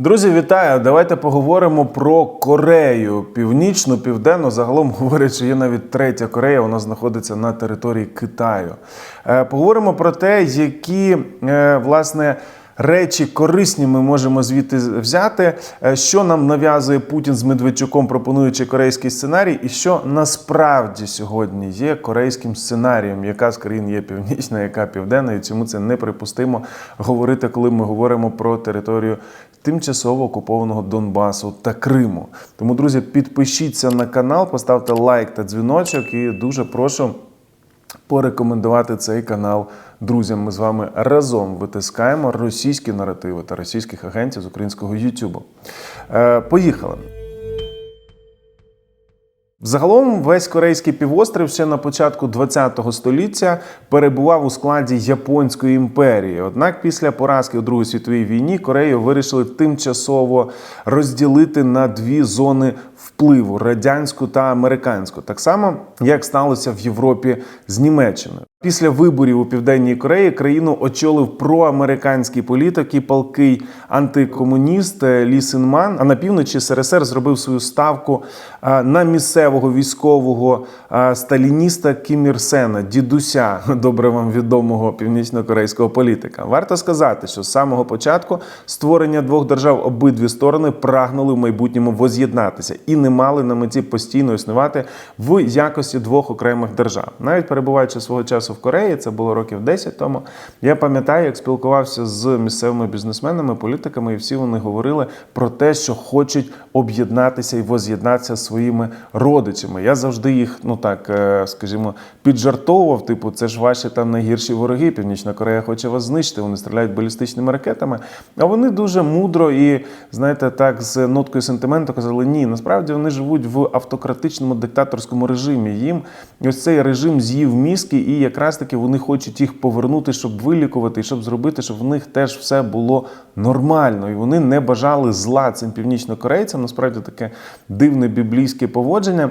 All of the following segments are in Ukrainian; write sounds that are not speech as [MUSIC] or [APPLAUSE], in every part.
Друзі, вітаю! Давайте поговоримо про Корею. Північну, південну. Загалом [LAUGHS] говорять, що є навіть третя Корея. Вона знаходиться на території Китаю. Е, Поговоримо про те, які е, власне. Речі корисні ми можемо звідти взяти, Е, що нам нав'язує Путін з Медведчуком, пропонуючи корейський сценарій, і що насправді сьогодні є корейським сценарієм, яка з країн є північна, яка південна, і чому це неприпустимо говорити, коли ми говоримо про територію тимчасово окупованого Донбасу та Криму. Тому, друзі, підпишіться на канал, поставте лайк та дзвіночок, і дуже прошу порекомендувати цей канал друзям. Ми з вами разом витискаємо російські наративи та російських агентів з українського Ютубу. Е, поїхали. Загалом весь корейський півострів ще на початку ХХ століття перебував у складі Японської імперії. Однак після поразки у Другій світовій війні Корею вирішили тимчасово розділити на дві зони впливу радянську та американську, так само як сталося в Європі з Німеччиною. Після виборів у південній Кореї країну очолив проамериканський політик і палкий антикомуніст Лі Синман. А на півночі СРСР зробив свою ставку на місцевого військового сталініста Кім Ір Сена, дідуся [LAUGHS] добре вам відомого північно-корейського політика. Варто сказати, що з самого початку створення двох держав обидві сторони прагнули в майбутньому воз'єднатися і не мали на меті постійно існувати в якості двох окремих держав. Навіть перебуваючи свого часу в Кореї, це було років 10 тому. Я пам'ятаю, як спілкувався з місцевими бізнесменами, політиками, і всі вони говорили про те, що хочуть об'єднатися і воз'єднатися зі своїми родичами. Я завжди їх, ну так е, скажімо, піджартовував. Типу, це ж ваші там найгірші вороги. Північна Корея хоче вас знищити. Вони стріляють балістичними ракетами. А вони дуже мудро і знаєте, так з ноткою сентименту казали: ні, насправді вони живуть в автократичному диктаторському режимі. Їм ось цей режим з'їв мізки, і якраз таки вони хочуть їх повернути, щоб вилікувати, щоб зробити, щоб в них теж все було нормально. І вони не бажали зла цим північнокорейцям. Насправді таке дивне біблійське поводження.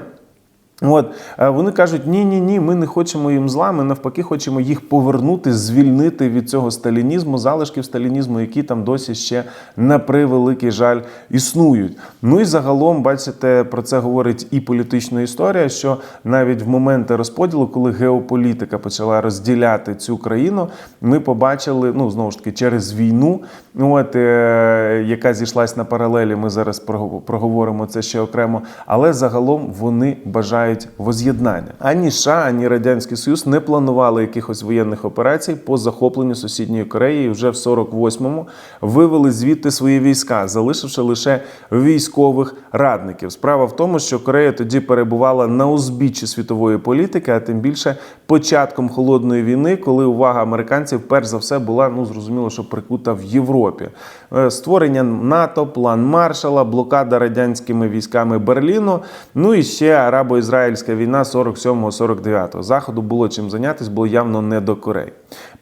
От е, вони кажуть: ні, ні, ні, ми не хочемо їм зла. Ми навпаки, хочемо їх повернути, звільнити від цього сталінізму, залишків сталінізму, які там досі ще на превеликий жаль існують. Ну і загалом, бачите, про це говорить і політична історія, що навіть в моменти розподілу, коли геополітика почала розділяти цю країну, ми побачили, ну знову ж таки, через війну, от е, яка зійшлась на паралелі. Ми зараз прого- проговоримо це ще окремо. Але загалом вони бажають воз'єднання. Ані США, ані Радянський Союз не планували якихось воєнних операцій по захопленню сусідньої Кореї. І вже в 48-му вивели звідти свої війська, залишивши лише військових радників. Справа в тому, що Корея тоді перебувала на узбіччі світової політики, а тим більше початком холодної війни, коли увага американців перш за все була ну зрозуміло, що прикута в Європі. Е, Створення НАТО, план Маршала, блокада радянськими військами Берліну. Ну і ще арабо-ізраїльська війна 47-49. Заходу було чим зайнятися, було явно не до Кореї.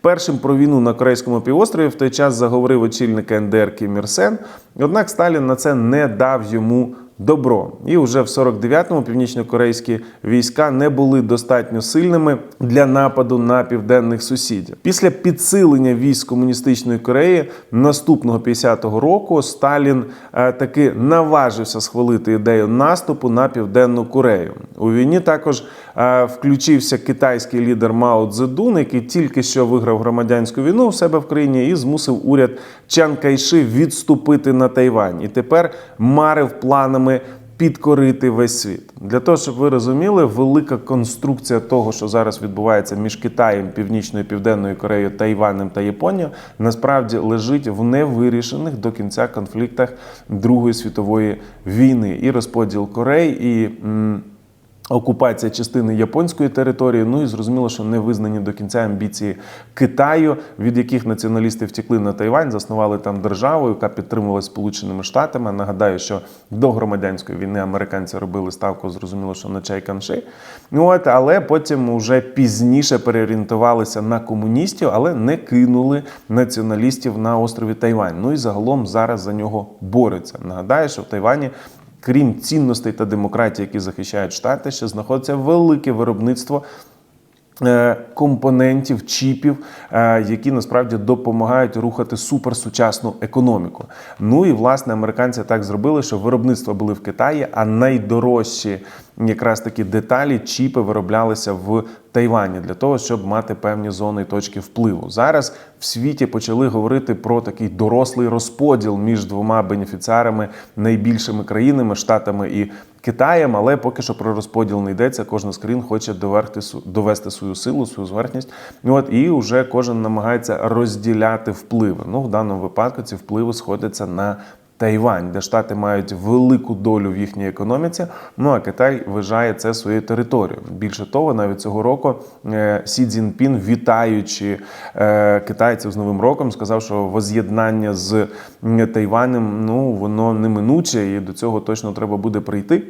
Першим про війну на корейському півострові в той час заговорив очільник НДР Кім Ір Сен. Однак Сталін на це не дав йому добро. І вже в 49-му північнокорейські війська не були достатньо сильними для нападу на південних сусідів. Після підсилення військ комуністичної Кореї наступного 50-го року Сталін е, таки наважився схвалити ідею наступу на південну Корею. У війні також включився китайський лідер Мао Цзедун, який тільки що виграв громадянську війну у себе в країні і змусив уряд Чан Кайши відступити на Тайвань. І тепер марив планами підкорити весь світ. Для того, щоб ви розуміли, велика конструкція того, що зараз відбувається між Китаєм, Північною Південною Кореєю, Тайванем та Японією, насправді лежить в невирішених до кінця конфліктах Другої світової війни. І розподіл Корей, і. м, Окупація частини японської території, ну і зрозуміло, що не визнані до кінця амбіції Китаю, від яких націоналісти втекли на Тайвань, заснували там державу, яка підтримувалася Сполученими Штатами. Нагадаю, що до громадянської війни американці робили ставку, зрозуміло, що на чай канши. Ну от, але потім вже пізніше переорієнтувалися на комуністів, але не кинули націоналістів на острові Тайвань. Ну і загалом зараз за нього борються. Нагадаю, що в Тайвані крім цінностей та демократії, які захищають штати, ще знаходиться велике виробництво компонентів, чіпів, е, які насправді допомагають рухати суперсучасну економіку. Ну і власне американці так зробили, що виробництва були в Китаї, а найдорожчі якраз такі деталі, чіпи вироблялися в Тайвані для того, щоб мати певні зони і точки впливу. Зараз в світі почали говорити про такий дорослий розподіл між двома бенефіціарами найбільшими країнами, штатами і Китаєм, але поки що про розподіл не йдеться. Кожна з країн хоче доверти, довести свою силу, свою зверхність. От і вже кожен намагається розділяти впливи. Ну, в даному випадку ці впливи сходяться на Тайвань, де Штати мають велику долю в їхній економіці. Ну а Китай вважає це своєю територією. Більше того, навіть цього року е, Сі Цзіньпін, вітаючи е, китайців з Новим роком, сказав, що воз'єднання з Тайванем ну воно неминуче, і до цього точно треба буде прийти.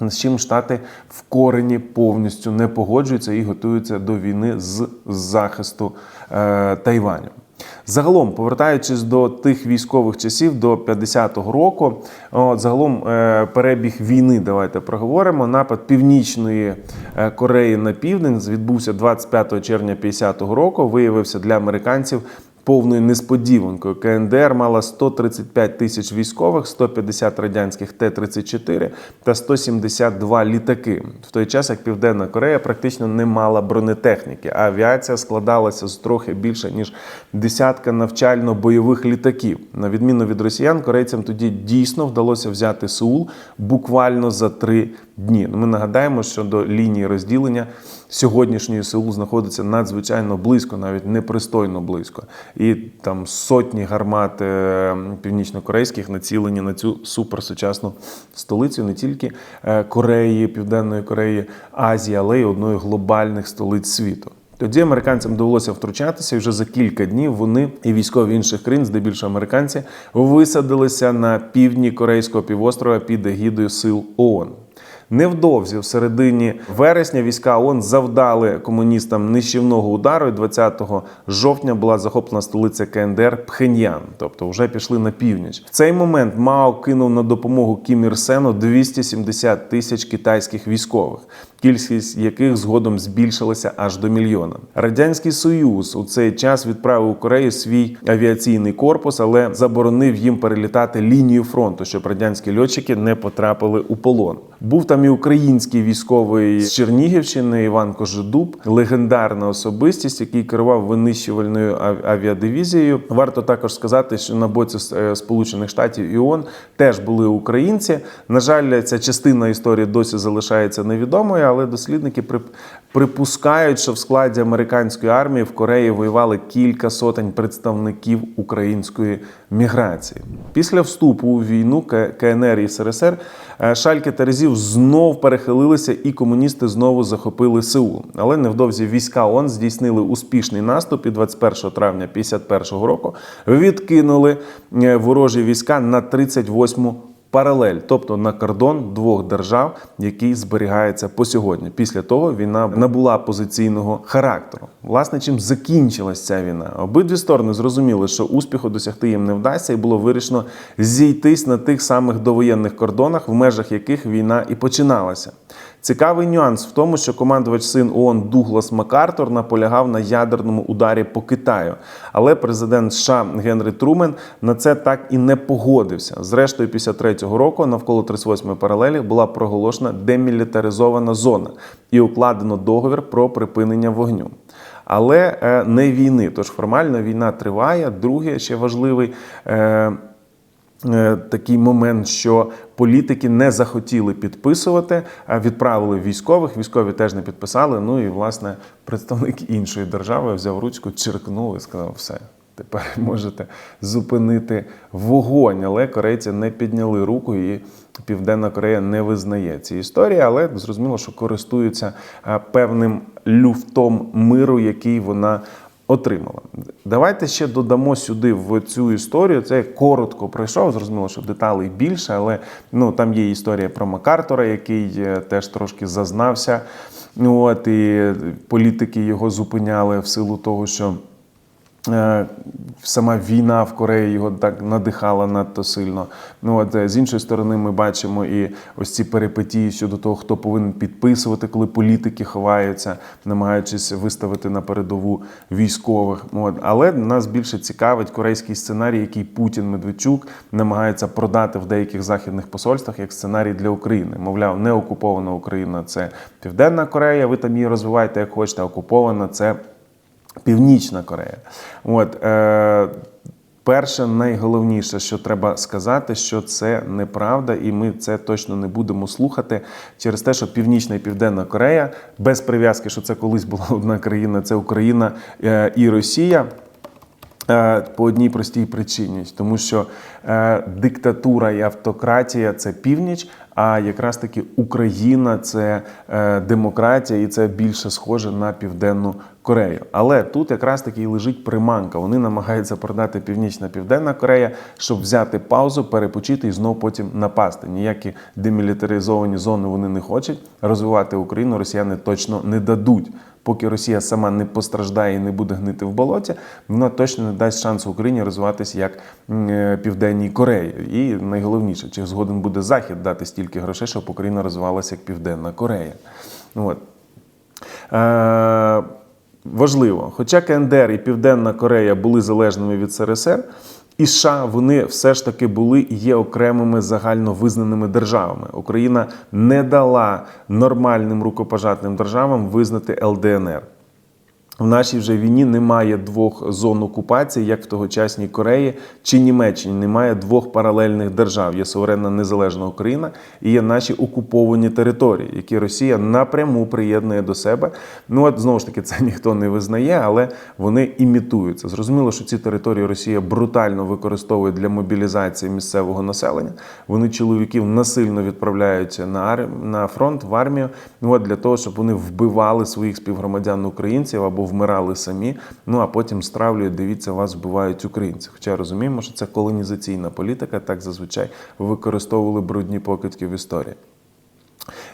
З чим Штати в корені повністю не погоджуються і готуються до війни з захисту е, Тайваню. Загалом, повертаючись до тих військових часів, до 50-го року, от, загалом е, перебіг війни, давайте проговоримо. Напад Північної е, Кореї на південь відбувся 25 червня 50-го року. Виявився для американців повною несподіванкою. КНДР мала 135 тисяч військових, 150 радянських Т-34 та 172 літаки. В той час, як Південна Корея практично не мала бронетехніки, а авіація складалася з трохи більше ніж десятка навчально-бойових літаків. На відміну від росіян, корейцям тоді дійсно вдалося взяти Сеул буквально за три дні. Ну, Ми нагадаємо, що до лінії розділення сьогоднішньої Сеул знаходиться надзвичайно близько, навіть непристойно близько. І там сотні гармат е, північно-корейських націлені на цю суперсучасну столицю не тільки е, Кореї, Південної Кореї, Азії, але й одної глобальних столиць світу. Тоді американцям довелося втручатися, і вже за кілька днів вони і військові інших країн, здебільшого американці, висадилися на півдні Корейського півострова під егідою сил ООН. Невдовзі, в середині вересня, війська ООН завдали комуністам нищівного удару. і 20 жовтня була захоплена столиця КНДР Пхеньян, тобто вже пішли на північ. В цей момент Мао кинув на допомогу Кім Ір Сену 270 тисяч китайських військових, кількість яких згодом збільшилася аж до мільйона. Радянський Союз у цей час відправив у Корею свій авіаційний корпус, але заборонив їм перелітати лінію фронту, щоб радянські льотчики не потрапили у полон. Був там і український військовий з Чернігівщини Іван Кожедуб, легендарна особистість, який керував винищувальною авіадивізією. Варто також сказати, що на боці е, Сполучених Штатів і ООН теж були українці. На жаль, ця частина історії досі залишається невідомою, але дослідники прип- припускають, що в складі американської армії в Кореї воювали кілька сотень представників української міграції. Після вступу у війну КНР і СРСР е, шальки Терезів знов перехилилися, і комуністи знову захопили Сеул. Але невдовзі війська ООН здійснили успішний наступ і 21 травня 51 року відкинули е, ворожі війська на 38 паралель, тобто на кордон двох держав, який зберігається по сьогодні. Після того війна набула позиційного характеру. Власне, чим закінчилась ця війна? Обидві сторони зрозуміли, що успіху досягти їм не вдасться, і було вирішено зійтись на тих самих довоєнних кордонах, в межах яких війна і починалася. Цікавий нюанс в тому, що командувач син ООН Дуглас Макартур наполягав на ядерному ударі по Китаю. Але президент США Генрі Трумен на це так і не погодився. Зрештою, після третього року навколо 38-ї паралелі була проголошена демілітаризована зона і укладено договір про припинення вогню. Але е, не війни. Тож формально війна триває. Друге, ще важливий. Е, Такий момент, що політики не захотіли підписувати, а відправили військових. Військові теж не підписали. Ну і власне представник іншої держави взяв ручку, черкнув і сказав: все. Тепер [LAUGHS] можете зупинити вогонь, але корейці не підняли руку, і Південна Корея не визнає ці історії, але зрозуміло, що користуються е, певним люфтом миру, який вона отримала. Давайте ще додамо сюди в цю історію. Це я коротко пройшов. Зрозуміло, що деталей більше, але ну там є історія про Макартора, який е, теж трошки зазнався. От і політики його зупиняли в силу того, що. Е, Сама війна в Кореї його так надихала надто сильно. Ну от е, з іншої сторони, ми бачимо і ось ці перипетії щодо того, хто повинен підписувати, коли політики ховаються, намагаючись виставити на передову військових. От. Але нас більше цікавить корейський сценарій, який Путін Медведчук намагається продати в деяких західних посольствах як сценарій для України. Мовляв, не окупована Україна це Південна Корея. Ви там її розвивайте як хочете, окупована це. Північна Корея. От, е, перше, найголовніше, що треба сказати, що це неправда, і ми це точно не будемо слухати через те, що Північна і Південна Корея без прив'язки, що це колись була одна країна, це Україна е, і Росія. Е, По одній простій причині, тому що е, диктатура і автократія це північ, а якраз таки Україна це е, демократія, і це більше схоже на південну Корею. Але тут якраз таки і лежить приманка. Вони намагаються продати Північна Південна Корея, щоб взяти паузу, перепочити і знов потім напасти. Ніякі демілітаризовані зони вони не хочуть. Розвивати Україну росіяни точно не дадуть. Поки Росія сама не постраждає і не буде гнити в болоті, вона точно не дасть шансу Україні розвиватися як е, Південній Кореї. І найголовніше, чи згоден буде Захід дати стільки грошей, щоб Україна розвивалася як Південна Корея. От. Е, важливо, хоча КНДР і Південна Корея були залежними від СРСР, і США вони все ж таки були і є окремими загально визнаними державами. Україна не дала нормальним рукопожатним державам визнати ЛДНР. В нашій вже війні немає двох зон окупації, як в тогочасній Кореї чи Німеччині. Немає двох паралельних держав. Є суверенна незалежна Україна і є наші окуповані території, які Росія напряму приєднує до себе. Ну от знову ж таки, це [LAUGHS] ніхто не визнає, але вони імітуються. Зрозуміло, що ці території Росія брутально використовує для мобілізації місцевого населення. Вони чоловіків насильно відправляють на ар... на фронт в армію. Ну от для того, щоб вони вбивали своїх співгромадян українців або вмирали самі. Ну а потім стравлюють, дивіться, вас вбивають українці. Хоча розуміємо, що це колонізаційна політика, так зазвичай використовували брудні покидки в історії.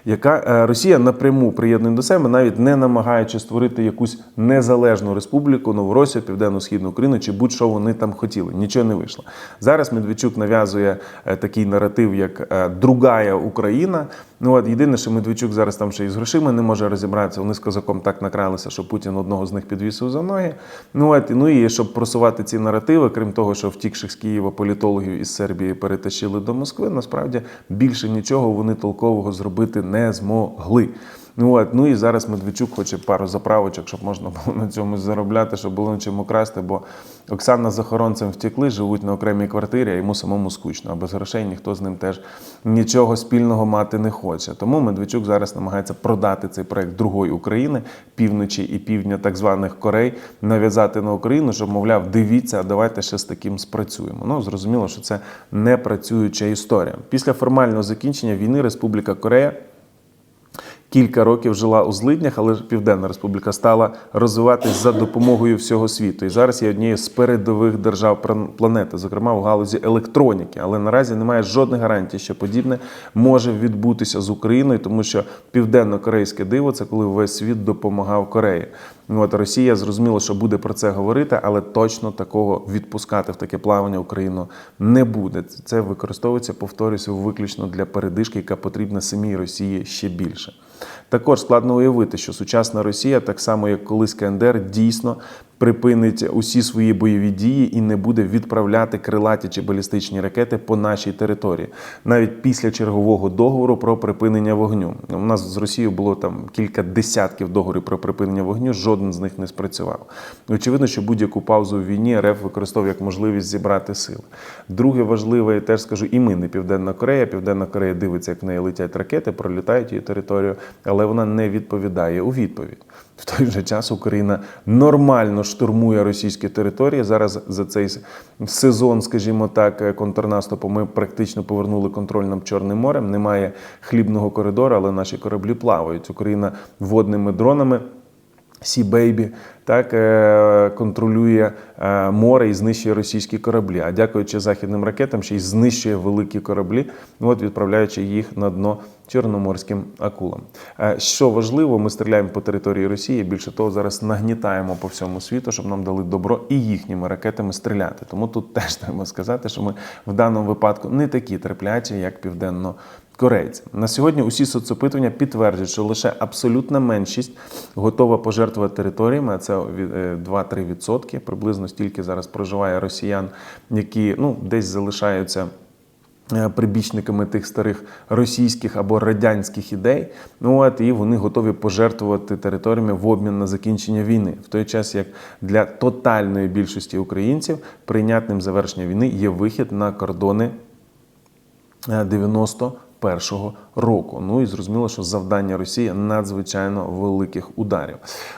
Яка е, Росія напряму приєднує до себе, навіть не намагаючи створити якусь незалежну республіку, Новоросію, Південно-Східну Україну чи будь-що вони там хотіли. Нічого не вийшло. Зараз Медведчук нав'язує е, такий наратив, як е, другая Україна. Ну от єдине, що Медведчук зараз там ще із грошима не може розібратися. Вони з козаком так накралися, що Путін одного з них підвісив за ноги. Ну от ну і щоб просувати ці наративи, крім того, що втікших з Києва політологів із Сербії перетащили до Москви, насправді більше нічого вони толкового зробити не змогли. Ну от, ну і зараз Медведчук хоче пару заправочок, щоб можна було на цьому заробляти, щоб було на чому красти. Бо Оксана з охоронцем втекли, живуть на окремій квартирі, а йому самому скучно. А без грошей ніхто з ним теж нічого спільного мати не хоче. Тому Медведчук зараз намагається продати цей проект другої України, півночі і півдня так званих Корей, нав'язати на Україну, щоб, мовляв, дивіться, а давайте ще з таким спрацюємо. Ну зрозуміло, що це не працююча історія. Після формального закінчення війни Республіка Корея. Кілька років жила у злиднях, але Південна Республіка стала розвиватись за допомогою всього світу. І зараз є однією з передових держав планети, зокрема в галузі електроніки. Але наразі немає жодних гарантій, що подібне може відбутися з Україною, тому що південно-корейське диво це коли весь світ допомагав Кореї. Ну, От Росія зрозуміла, що буде про це говорити, але точно такого відпускати в таке плавання Україну не буде. Це використовується, повторюся, виключно для передишки, яка потрібна самій Росії ще більше. Також складно уявити, що сучасна Росія, так само як колись КНДР, дійсно припинить усі свої бойові дії і не буде відправляти крилаті чи балістичні ракети по нашій території, навіть після чергового договору про припинення вогню. У нас з Росією було там кілька десятків договорів про припинення вогню. Жоден з них не спрацював. Очевидно, що будь-яку паузу в війні РФ використовує як можливість зібрати сили. Друге важливе, я теж скажу, і ми не Південна Корея. Південна Корея дивиться, як в неї летять ракети, пролітають її територію, але вона не відповідає у відповідь. В той же час Україна нормально штурмує російські території. Зараз за цей сезон, скажімо так, контрнаступу ми практично повернули контроль над Чорним морем. Немає хлібного коридору, але наші кораблі плавають. Україна водними дронами. Сі Бейбі так е, контролює е, море і знищує російські кораблі. А дякуючи західним ракетам, ще й знищує великі кораблі, от відправляючи їх на дно чорноморським акулам. Е, Що важливо, ми стріляємо по території Росії. Більше того, зараз нагнітаємо по всьому світу, щоб нам дали добро і їхніми ракетами стріляти. Тому тут [LAUGHS] теж треба сказати, що ми в даному випадку не такі терплячі, як південно. Корейці на сьогодні усі соцопитування підтверджують, що лише абсолютна меншість готова пожертвувати територіями. а Це від- е, 2-3%. Приблизно стільки зараз проживає росіян, які ну десь залишаються Е, прибічниками тих старих російських або радянських ідей, ну от і вони готові пожертвувати територіями в обмін на закінчення війни, в той час як для тотальної більшості українців прийнятним завершення війни є вихід на кордони е, 90 Першого року. Ну і зрозуміло, що завдання Росії надзвичайно великих ударів.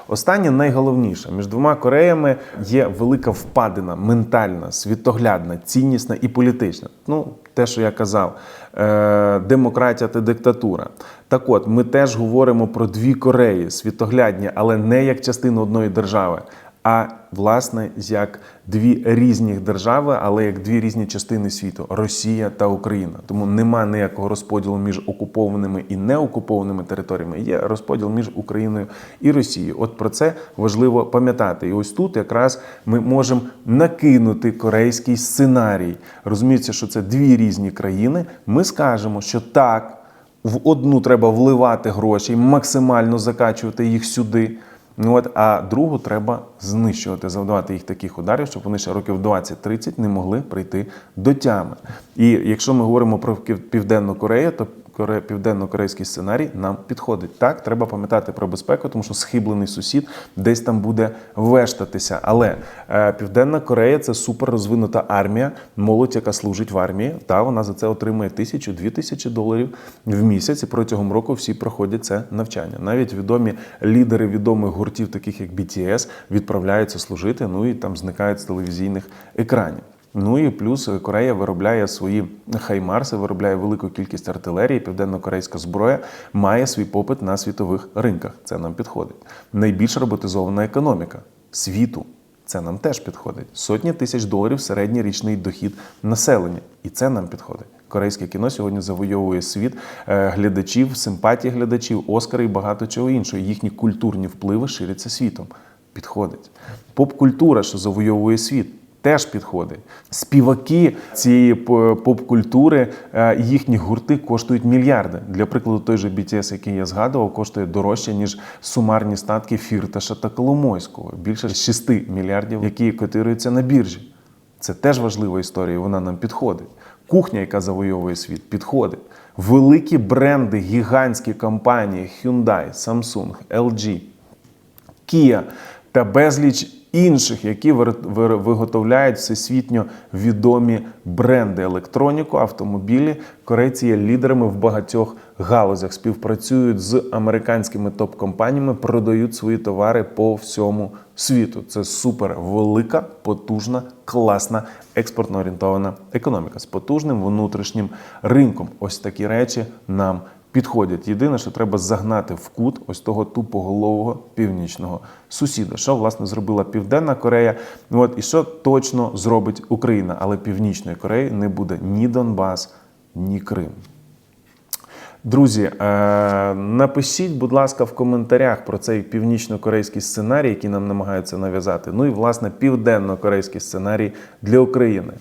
Останнє найголовніше між двома Кореями є велика впадина, ментальна, світоглядна, ціннісна і політична. Ну те, що я казав, е, демократія та диктатура. Так, от ми теж говоримо про дві Кореї світоглядні, але не як частину одної держави, а власне як дві різні держави, але як дві різні частини світу Росія та Україна. Тому нема ніякого розподілу між окупованими і неокупованими територіями. Є розподіл між Україною і Росією. От про це важливо пам'ятати. І ось тут якраз ми можемо накинути корейський сценарій. Розуміється, що це дві різні країни. Ми скажемо, що так. В одну треба вливати гроші, максимально закачувати їх сюди. Ну от, а другу треба знищувати, завдавати їх таких ударів, щоб вони ще років 20-30 не могли прийти до тями. І якщо ми говоримо про Південну Корею, то південно-корейський сценарій нам підходить. Так, треба пам'ятати про безпеку, тому що схиблений сусід десь там буде вештатися. Але е, Південна Корея це суперрозвинута армія, молодь, яка служить в армії. Та вона за це отримує тисячу-дві тисячі доларів в місяць. І протягом року всі проходять це навчання. Навіть відомі лідери відомих гуртів, таких як BTS, відправляються служити. Ну і там зникають з телевізійних екранів. Ну і плюс Корея виробляє свої хаймарси, виробляє велику кількість артилерії. Південно-корейська зброя має свій попит на світових ринках. Це нам підходить. Найбільш роботизована економіка світу. Це нам теж підходить. Сотні тисяч доларів середній річний дохід населення, і це нам підходить. Корейське кіно сьогодні завойовує світ е, глядачів, симпатії глядачів, Оскари і багато чого іншого. Їхні культурні впливи ширяться світом. Підходить. Поп-культура, що завойовує світ. Теж підходить. Співаки цієї поп-культури, е, їхні гурти коштують мільярди. Для прикладу, той же BTS, який я згадував, коштує дорожче, ніж сумарні статки Фірташа та Коломойського. Більше 6 мільярдів, які котируються на біржі. Це теж важлива історія, вона нам підходить. Кухня, яка завойовує світ, підходить. Великі бренди, гігантські компанії Hyundai, Samsung, LG, Kia та безліч інших, які виготовляють всесвітньо відомі бренди електроніку, автомобілі. Корейці є лідерами в багатьох галузях, співпрацюють з американськими топ-компаніями, продають свої товари по всьому світу. Це супер велика, потужна, класна експортно орієнтована економіка з потужним внутрішнім ринком. Ось такі речі нам підходять. Єдине, що треба загнати в кут ось того тупоголового північного сусіда. Що власне зробила Південна Корея? Ну, От і що точно зробить Україна, але Північної Кореї не буде ні Донбас, ні Крим. Друзі, е, напишіть, будь ласка, в коментарях про цей північно-корейський сценарій, який нам намагаються нав'язати. Ну і власне південно-корейський сценарій для України.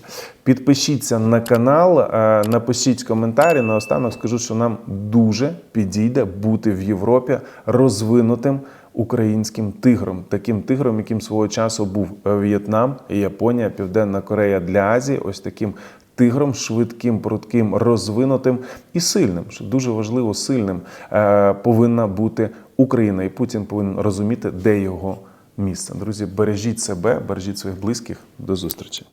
Підпишіться на канал, е, напишіть коментарі. Наостанок скажу, що нам дуже підійде бути в Європі розвинутим українським тигром, таким тигром, яким свого часу був В'єтнам, Японія, Південна Корея для Азії. Ось таким тигром, швидким, прудким, розвинутим і сильним. Що дуже важливо, сильним е, повинна бути Україна, і Путін повинен розуміти, де його місце. Друзі, бережіть себе, бережіть своїх близьких. До зустрічі.